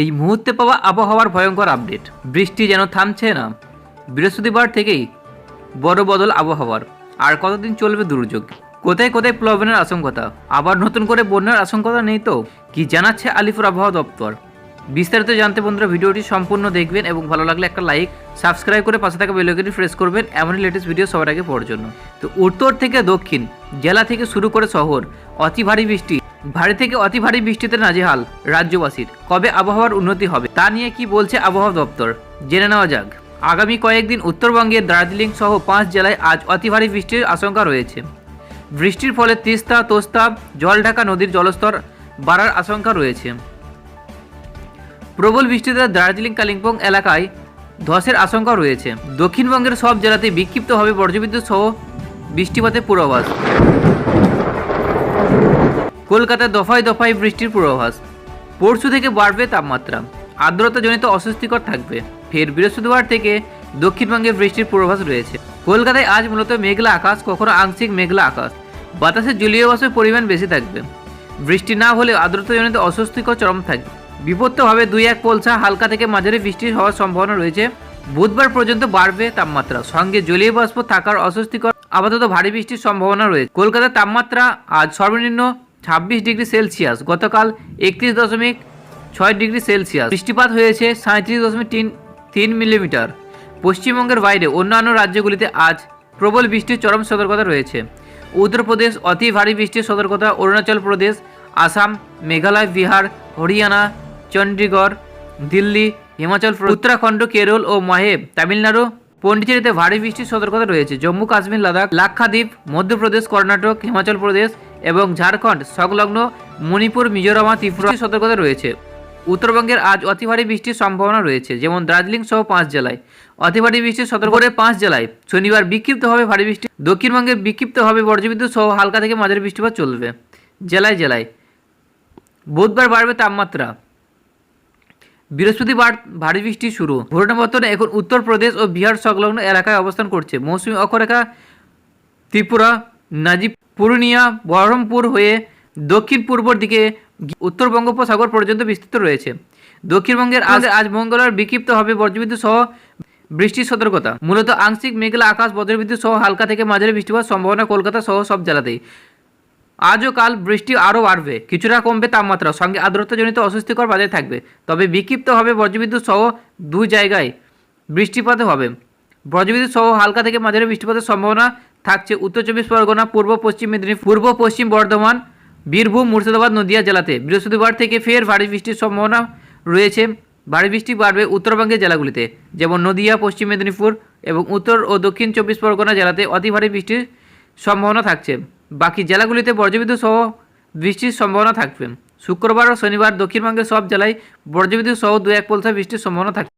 এই মুহূর্তে পাওয়া আবহাওয়ার ভয়ঙ্কর আপডেট। বৃষ্টি যেন থামছে না। বৃহস্পতিবার থেকেই বড় বদল আবহাওয়ার। আর কতদিন চলবে দুর্যোগ? কোথায় কোথায় প্লবনের আশঙ্কতা? আবার নতুন করে বন্যার আশঙ্কতা নেই তো? কি জানাচ্ছে আলিপুর আবহাওয়া দপ্তর? বিস্তারিত জানতে বন্ধুরা ভিডিওটি সম্পূর্ণ দেখবেন এবং ভালো লাগলে একটা লাইক, সাবস্ক্রাইব করে পাশে থাকা বেলকটি প্রেস করবেন। এমনই লেটেস্ট ভিডিও সবার আগে পড়ার জন্য। তো উত্তর থেকে দক্ষিণ, জেলা থেকে শুরু করে শহর, অতি ভারী বৃষ্টি। ভারী থেকে অতি ভারী বৃষ্টিতে নাজেহাল রাজ্যবাসীর। কবে আবহাওয়ার উন্নতি হবে, তা নিয়ে কি বলছে আবহাওয়া দপ্তর? জেনে নেওয়া যাক। আগামী কয়েকদিন উত্তরবঙ্গের দার্জিলিং সহ পাঁচ জেলায় আজ অতি ভারী বৃষ্টির আশঙ্কা রয়েছে। বৃষ্টির ফলে তিস্তা, তোস্তা, জলঢাকা নদীর জলস্তর বাড়ার আশঙ্কা রয়েছে। প্রবল বৃষ্টিতে দার্জিলিং, কালিম্পং এলাকায় ধসের আশঙ্কা রয়েছে। দক্ষিণবঙ্গের সব জেলাতে বিক্ষিপ্ত হবে বজ্রবিদ্যুৎ সহ বৃষ্টিপাতের পূর্বাভাস। কলকাতায় দফায় দফায় বৃষ্টির পূর্বাভাস। পরশু থেকে বাড়বে তাপমাত্রা। আর্দ্রতাজনিত অস্বস্তিকর থাকবে। ফের বৃহস্পতিবার থেকে দক্ষিণবঙ্গে বৃষ্টির পূর্বাভাস রয়েছে। কলকাতায় আজ মূলত মেঘলা আকাশ, কখনো আংশিক মেঘলা আকাশ। বাতাসে জলীয় পরিমাণ বেশি থাকবে। বৃষ্টি না হলে আর্দ্রতাজনিত অস্বস্তিকর চরম থাকবে। বিপত্তভাবে দুই এক পলসা হালকা থেকে মাঝারি বৃষ্টি হওয়ার সম্ভাবনা রয়েছে। বুধবার পর্যন্ত বাড়বে তাপমাত্রা। সঙ্গে জলীয় বাষ্প থাকার অস্বস্তিকর, আপাতত ভারী বৃষ্টির সম্ভাবনা রয়েছে। কলকাতার তাপমাত্রা আজ সর্বনিম্ন ছাব্বিশ ডিগ্রি সেলসিয়াস। গতকাল একত্রিশ দশমিক ছয় ডিগ্রি সেলসিয়াস। বৃষ্টিপাত হয়েছে সাঁত্রিশ দশমিক তিন তিন মিলিমিটার। পশ্চিমবঙ্গের বাইরে অন্যান্য রাজ্যগুলিতে আজ প্রবল বৃষ্টির চরম সতর্কতা রয়েছে। উত্তরপ্রদেশ অতি ভারী বৃষ্টির সতর্কতা, অরুণাচল প্রদেশ, আসাম, মেঘালয়, বিহার, হরিয়ানা চণ্ডীগড় দিল্লি, হিমাচল উত্তরাখণ্ড, কেরল ও মাহে তামিলনাড়ু পন্ডিচেরিতে ভারী বৃষ্টির সতর্কতা রয়েছে। জম্মু, কাশ্মীর, লাদাখ, লাক্ষাদ্বীপ, মধ্যপ্রদেশ, কর্ণাটক, হিমাচল প্রদেশ এবং ঝাড়খণ্ড, সংলগ্ন মণিপুর, মিজোরাম, ত্রিপুরা সতর্কতা রয়েছে। উত্তরবঙ্গের আজ অতি ভারী বৃষ্টির সম্ভাবনা রয়েছে, যেমন দার্জিলিং সহ পাঁচ জেলায়। অতি ভারী বৃষ্টির সতর্ক করে পাঁচ জেলায়। শনিবার বিক্ষিপ্ত হবে ভারী বৃষ্টি দক্ষিণবঙ্গে বিক্ষিপ্ত হবে বজ্রবিদ্যুৎ সহ হালকা থেকে মাঝারি বৃষ্টিপাত চলবে। জেলায় জেলায়। বুধবার বাড়বে তাপমাত্রা। বৃহস্পতিবার ভারী বৃষ্টি শুরু। ঘূর্ণাবর্তনে এখন উত্তরপ্রদেশ ও বিহার সংলগ্ন এলাকায় অবস্থান করছে। মৌসুমী অক্ষরেখা ত্রিপুরা নাজিব পূর্ণিয়া বহরমপুর হয়ে দক্ষিণ পূর্ব দিকে উত্তর বঙ্গোপসাগর পর্যন্ত বিস্তৃত রয়েছে। দক্ষিণবঙ্গের আজ আজ মঙ্গলবার বিক্ষিপ্ত হবে বজ্রবিদ্যুৎ সহ বৃষ্টির সতর্কতা। মূলত আংশিক মেঘলা আকাশ বজ্রবিদ্যুৎ সহ হালকা থেকে মাঝারি বৃষ্টিপাত সম্ভাবনা কলকাতা সহ সব জেলাতেই। আজ ও কাল বৃষ্টি আরও বাড়বে, কিছুটা কমবে তাপমাত্রা, সঙ্গে আর্দ্রতাজনিত অস্বস্তিকর বাজায় থাকবে। তবে বিক্ষিপ্ত হবে বজ্রবিদ্যুৎ সহ দুই জায়গায় বৃষ্টিপাত হবে। বজ্রবিদ্যুৎ সহ হালকা থেকে মাঝারি বৃষ্টিপাতের সম্ভাবনা থাকছে উত্তর চব্বিশ পরগনা, পূর্ব পশ্চিম মেদিনীপুর, পূর্ব পশ্চিম বর্ধমান, বীরভূম, মুর্শিদাবাদ, নদিয়া জেলাতে। বৃহস্পতিবার থেকে ফের ভারী বৃষ্টির সম্ভাবনা রয়েছে। ভারী বৃষ্টি বাড়বে উত্তরবঙ্গের জেলাগুলিতে, যেমন নদিয়া, পশ্চিম মেদিনীপুর এবং উত্তর ও দক্ষিণ চব্বিশ পরগনা জেলাতে অতি ভারী বৃষ্টির সম্ভাবনা থাকছে। বাকি জেলাগুলিতে বজ্রবিদ্যুৎ সহ বৃষ্টির সম্ভাবনা থাকবে। শুক্রবার ও শনিবার দক্ষিণবঙ্গের সব জেলায় বজ্রবিদ্যুৎ সহ দু এক পলসা বৃষ্টির সম্ভাবনা থাকবে।